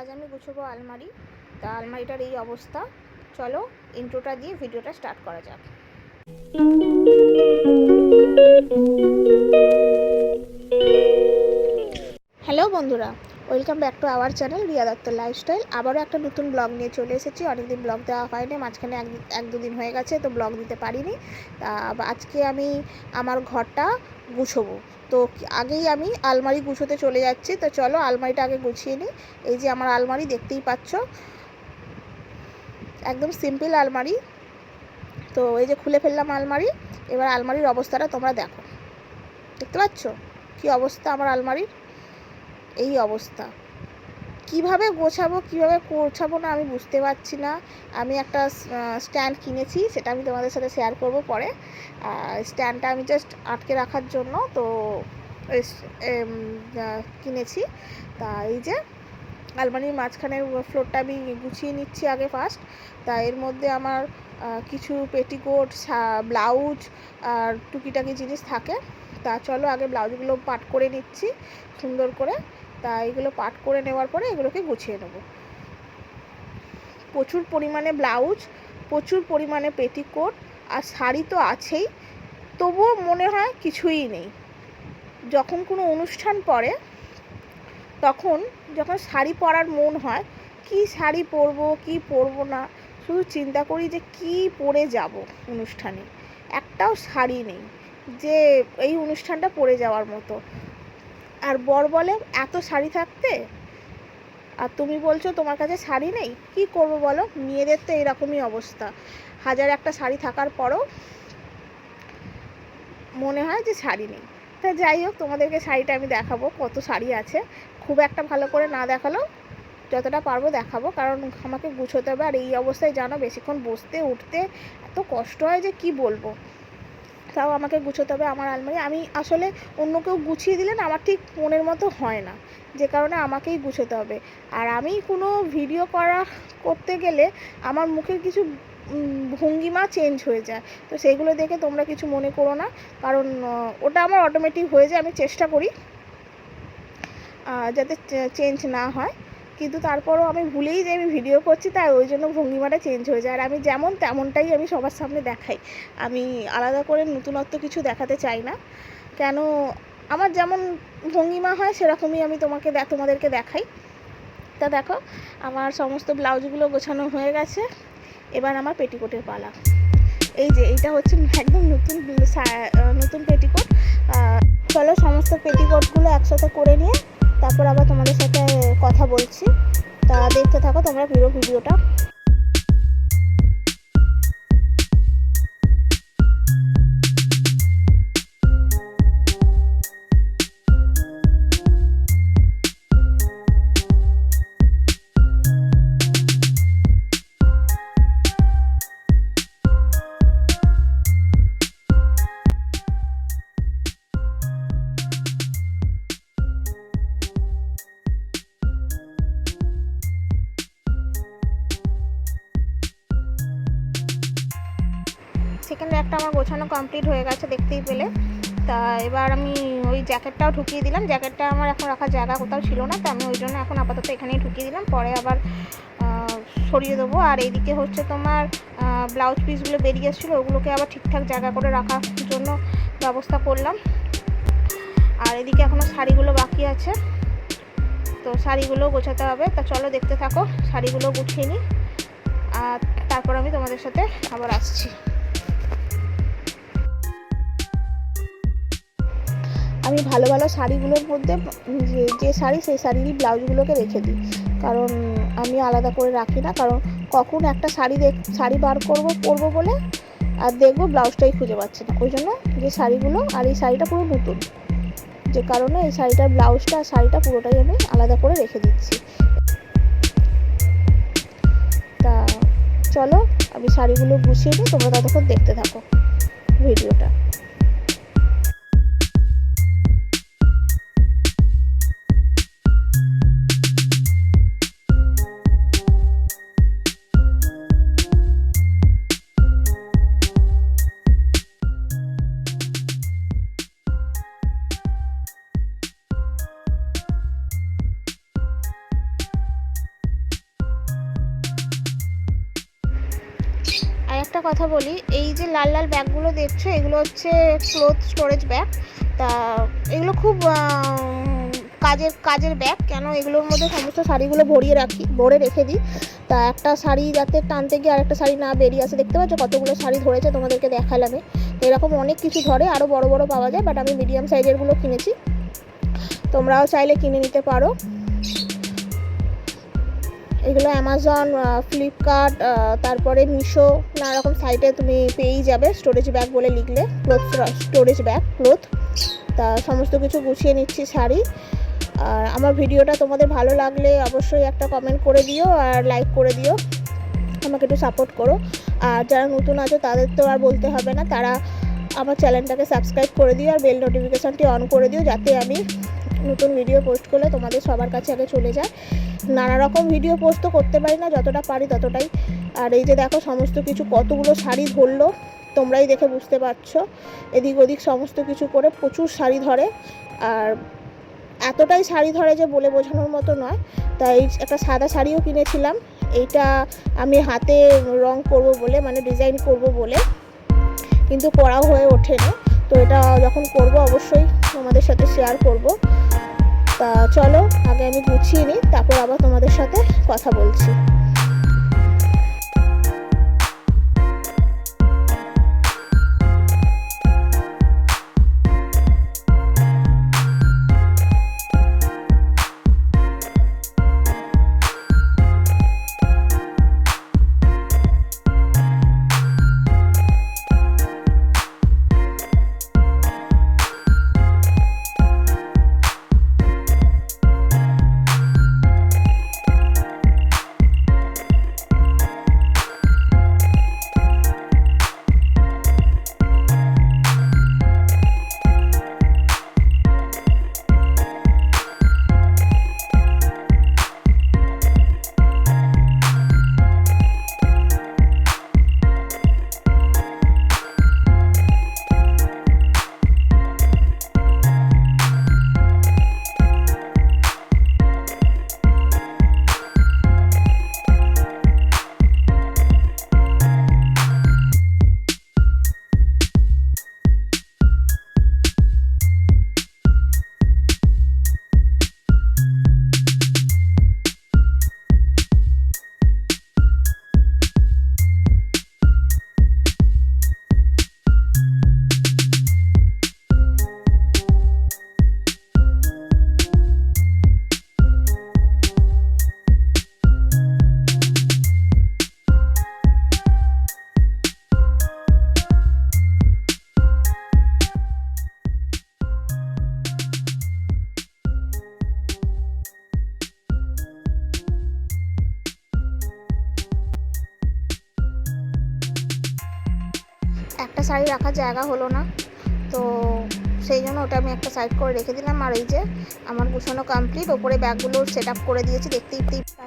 আজ আমি গুছবো আলমারি। তা আলমারিটার এই অবস্থা। চলো ইন্ট্রোটা দিয়ে ভিডিওটা স্টার্ট করা যাক। হ্যালো বন্ধুরা welcome back to our channel Riya Dutta lifestyle আবারও একটা নতুন ব্লগ নিয়ে চলে এসেছি। অনেকদিন ব্লগ দেওয়া হয়নি, মাঝখানে এক এক দুদিন হয়ে গেছে, তো ব্লগ দিতে পারিনি। তা আজকে আমি আমার ঘরটা গুছবো। তো আগেই আমি আলমারি গুছোতে চলে যাচ্ছি। তো চলো আলমারিটা আগে গুছিয়ে নিই। এই যে আমার আলমারি দেখতেই পাচ্ছ। একদম সিম্পল আলমারি। তো এই যে খুলে ফেললাম আলমারি। এবার আলমারির অবস্থাটা তোমরা দেখো। দেখতে পাচ্ছ? কি অবস্থা আমার আলমারির? এই অবস্থা। কীভাবে গোছাবো কীভাবে গোছাবো না আমি বুঝতে পারছি না। আমি একটা স্ট্যান্ড কিনেছি, সেটা আমি তোমাদের সাথে শেয়ার করব পরে। স্ট্যান্ডটা আমি জাস্ট আটকে রাখার জন্য তো কিনেছি। তা এই যে আলমারির মাঝখানের ফ্লোরটা আমি গুছিয়ে নিচ্ছি আগে ফার্স্ট তা এর মধ্যে আমার কিছু পেটিকোট ব্লাউজ আর টুকিটাকি জিনিস থাকে। তা চলো আগে ব্লাউজগুলো পাট করে নিচ্ছি, সুন্দর করে। তা এগুলো পাট করে নেওয়ার পরে এগুলোকে গুছিয়ে নেব। প্রচুর পরিমাণে ব্লাউজ, প্রচুর পরিমাণে পেটিকোট আর শাড়ি তো আছেই, তবুও মনে হয় কিছুই নেই। যখন কোনো অনুষ্ঠান পড়ে, তখন যখন শাড়ি পরার মন হয়, কি শাড়ি পরবো, কি পরবো না, শুধু চিন্তা করি যে কি পরে যাব অনুষ্ঠানে। একটাও শাড়ি নেই যে এই অনুষ্ঠানটা পরে যাওয়ার মতো। আর বর বলে, এত শাড়ি থাকতে? আর তুমি বলছো তোমার কাছে শাড়ি নেই? কি করব বলো? মেয়েদের তো এরকমই অবস্থা। হাজার একটা শাড়ি থাকার পরও মনে হয় যে শাড়ি নেই। তা যাই হোক, তোমাদেরকে শাড়িটা আমি দেখাবো, কত শাড়ি আছে। খুব একটা ভালো করে না দেখালেও যতটা পারব দেখাবো, কারণ আমাকে গুছোতে হবে। আর এই অবস্থায় জানো, বেশিক্ষণ বসতে, উঠতে এত কষ্ট হয় যে কি বলব? তাও আমাকে গুছোতে হবে আমার আলমারি। আমি আসলে অন্য কেউ গুছিয়ে দিলে না, আমার ঠিক মনের মতো হয় না। যে কারণে আমাকেই গুছোতে হবে। আর আমি কোনো ভিডিও করা করতে গেলে আমার মুখের কিছু ভঙ্গিমা চেঞ্জ হয়ে যায়। তো সেইগুলো দেখে তোমরা কিছু মনে করো না। কারণ ওটা আমার অটোমেটিক হয়ে যায়, আমি চেষ্টা করি যাতে চেঞ্জ না হয়। কিন্তু তারপরও আমি ভুলেই যে আমি ভিডিও করছি, তাই ওই জন্য ভঙ্গিমাটা চেঞ্জ হয়ে যায়। আর আমি যেমন তেমনটাই আমি সবার সামনে দেখাই। আমি আলাদা করে নতুনত্ব কিছু দেখাতে চাই না। কেন, আমার যেমন ভঙ্গিমা হয়, সেরকমই আমি তোমাকে তোমাদেরকে দেখাই। তা দেখো, আমার সমস্ত ব্লাউজগুলো গোছানো হয়ে গেছে। এবার আমার পেটিকোটের পালা। এই যে, এইটা হচ্ছে একদম নতুন নতুন পেটিকোট। চলো সমস্ত পেটিকোটগুলো একসাথে করে নিয়ে তারপর আবার তোমাদের সাথে কথা বলছি। তা দেখতে থাকো তোমরা পুরো ভিডিওটা। র্যাকটা আমার গোছানো কমপ্লিট হয়ে গেছে দেখতেই পেলে। তা এবার আমি ওই জ্যাকেটটাও ঢুকিয়ে দিলাম। জ্যাকেটটা আমার এখন রাখার জায়গা কোথাও ছিল না, তো আমি ওই জন্য এখন আপাতত এখানেই ঢুকিয়ে দিলাম। পরে আবার সরিয়ে দেবো। আর এইদিকে হচ্ছে তোমার ব্লাউজ পিসগুলো বেরিয়ে এসেছিল, ওগুলোকে আবার ঠিকঠাক জায়গা করে রাখার জন্য ব্যবস্থা করলাম। আর এদিকে এখনও শাড়িগুলো বাকি আছে। তো শাড়িগুলো গোছাতে হবে। তা চলো দেখতে থাকো, শাড়িগুলো গুছিয়ে নিই। আর তারপর আমি তোমাদের সাথে আবার আসছি। আমি ভালো ভালো শাড়িগুলোর মধ্যে যে যে শাড়ি সেই শাড়িরই ব্লাউজগুলোকে রেখে দিই। কারণ আমি আলাদা করে রাখি না, কারণ কখন একটা শাড়ি দেখ, শাড়ি বার করব, পরবো বলে আর দেখব ব্লাউজটাই খুঁজে পাচ্ছি না। ওই জন্য যে শাড়িগুলো আর এই শাড়িটা পুরো নতুন। যে কারণে এই শাড়িটার ব্লাউজটা আর শাড়িটা পুরোটাই আমি আলাদা করে রেখে দিচ্ছি। তা চলো, আমি শাড়িগুলো গুছিয়ে নিই, তোমরা ততক্ষণ দেখতে থাকো ভিডিওটা। একটা কথা বলি, এই যে লাল লাল ব্যাগগুলো দেখছ, এগুলো হচ্ছে ক্লোথ স্টোরেজ ব্যাগ তা এগুলো খুব কাজের কাজের ব্যাগ কেন এগুলোর মধ্যে সমস্ত শাড়িগুলো ভরিয়ে রাখি, ভরে রেখে দিই। তা একটা শাড়ি যাতে টানতে গিয়ে আরেকটা শাড়ি না বেরিয়ে আসে, দেখতে পাচ্ছ? কতগুলো শাড়ি ধরেছে, তোমাদেরকে দেখালাম এরকম অনেক কিছু ধরে আরও বড় বড় পাওয়া যায় বাট আমি মিডিয়াম সাইজেরগুলো কিনেছি। তোমরাও চাইলে কিনে নিতে পারো। এগুলো অ্যামাজন ফ্লিপকার্ট তারপরে মিশো নানা রকম সাইটে তুমি পেয়েই যাবে স্টোরেজ ব্যাগ বলে লিখলে ক্লোথ স্টোরেজ ব্যাগ ক্লোথ তা সমস্ত কিছু গুছিয়ে নিচ্ছি শাড়ি। আর আমার ভিডিওটা তোমাদের ভালো লাগলে অবশ্যই একটা কমেন্ট করে দিও আর লাইক করে দিও। আমাকে একটু সাপোর্ট করো। আর যারা নতুন আছো তাদের তো আর বলতে হবে না, তারা আমার চ্যানেলটাকে সাবস্ক্রাইব করে দিও আর বেল নোটিফিকেশানটি অন করে দিও যাতে আমি নতুন ভিডিও পোস্ট করলে তোমাদের সবার কাছে আগে চলে যায়। নানা রকম ভিডিও পোস্ট তো করতে পারি না, যতটা পারি ততটাই। আর এই যে দেখো সমস্ত কিছু, কতগুলো শাড়ি ধরলো, তোমরাই দেখে বুঝতে পারছ। এদিক ওদিক সমস্ত কিছু করে প্রচুর শাড়ি ধরে। আর এতটাই শাড়ি ধরে যে বলে বোঝানোর মতো নয়। তাই একটা সাদা শাড়িও কিনেছিলাম। এইটা আমি হাতে রং করব বলে মানে ডিজাইন করব বলে, কিন্তু করাও হয়ে ওঠেনি। তো এটা যখন করব অবশ্যই তোমাদের সাথে শেয়ার করব। চলো আগে আমি গুছিয়ে নিই তারপর আবার তোমাদের সাথে কথা বলছি। শাড়ি রাখার জায়গা হলো না। তো সেই জন্য ওটা আমি একটা সাইড করে রেখে দিলাম। আর এই যে আমার গুছানো কমপ্লিট ওপরে ব্যাগগুলো সেট আপ করে দিয়েছি। দেখতেই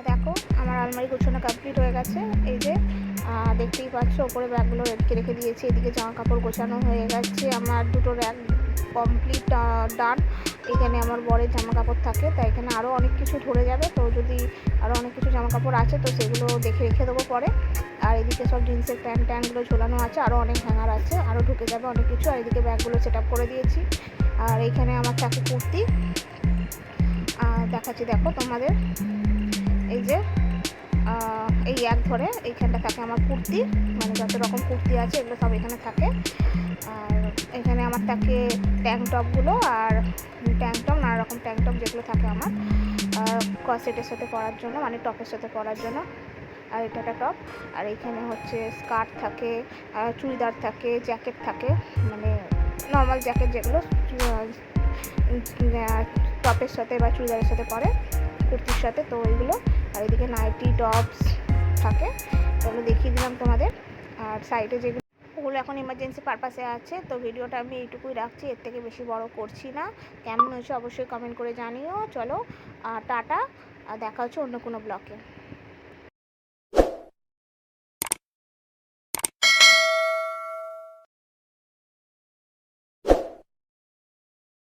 দেখো, আমার আলমারি গুছানো কমপ্লিট হয়ে গেছে। এই যে দেখতেই পাচ্ছ, ওপরে ব্যাগগুলো রেখে রেখে দিয়েছি। এদিকে জামা কাপড় গোছানো হয়ে গেছে। আমার দুটো র্যাক কমপ্লিট ডান এখানে আমার বরের জামা কাপড় থাকে তাই এখানে আরও অনেক কিছু ধরে যাবে। তো যদি আরও অনেক কিছু জামা কাপড় আছে, তো সেগুলো দেখে রেখে দেবো পরে। আর এদিকে সব জিন্সের প্যান্ট ট্যান্টগুলো ঝোলানো আছে আরও অনেক হ্যাঙ্গার আছে আরও ঢুকে যাবে অনেক কিছু। আর এদিকে ব্যাগগুলো সেট আপ করে দিয়েছি। আর এইখানে আমার থাকে কুর্তি। আর দেখাচ্ছি, দেখো তোমাদের। এই যে এই এক ধরে, এইখানটা থাকে আমার কুর্তি। মানে যত রকম কুর্তি আছে, এগুলো সব এখানে থাকে। আর এখানে আমার থাকে ট্যাঙ্ক টপগুলো আর ট্যাঙ্ক টপ নানা রকম ট্যাঙ্ক টপ যেগুলো থাকে আমার। কসেটের সাথে পরার জন্য মানে টপের সাথে পরার জন্য। আর এটা একটা টপ আর এখানে হচ্ছে স্কার্ট থাকে চুড়িদার থাকে জ্যাকেট থাকে। মানে নর্মাল জ্যাকেট যেগুলো টপের সাথে বা চুড়িদারের সাথে পরে, কুর্তির সাথে। তো ওইগুলো আর এদিকে নাইটি টপস থাকে। ওগুলো দেখিয়ে দিলাম তোমাদের। আর সাইডে যেগুলো ওগুলো এখন ইমার্জেন্সি পারপাসে আছে, তো ভিডিওটা আমি এইটুকুই রাখছি, এর থেকে বেশি বড় করছি না। কেমন হয়েছে অবশ্যই কমেন্ট করে জানিও। চলো টাটা দেখা হচ্ছে অন্য কোনো ব্লকে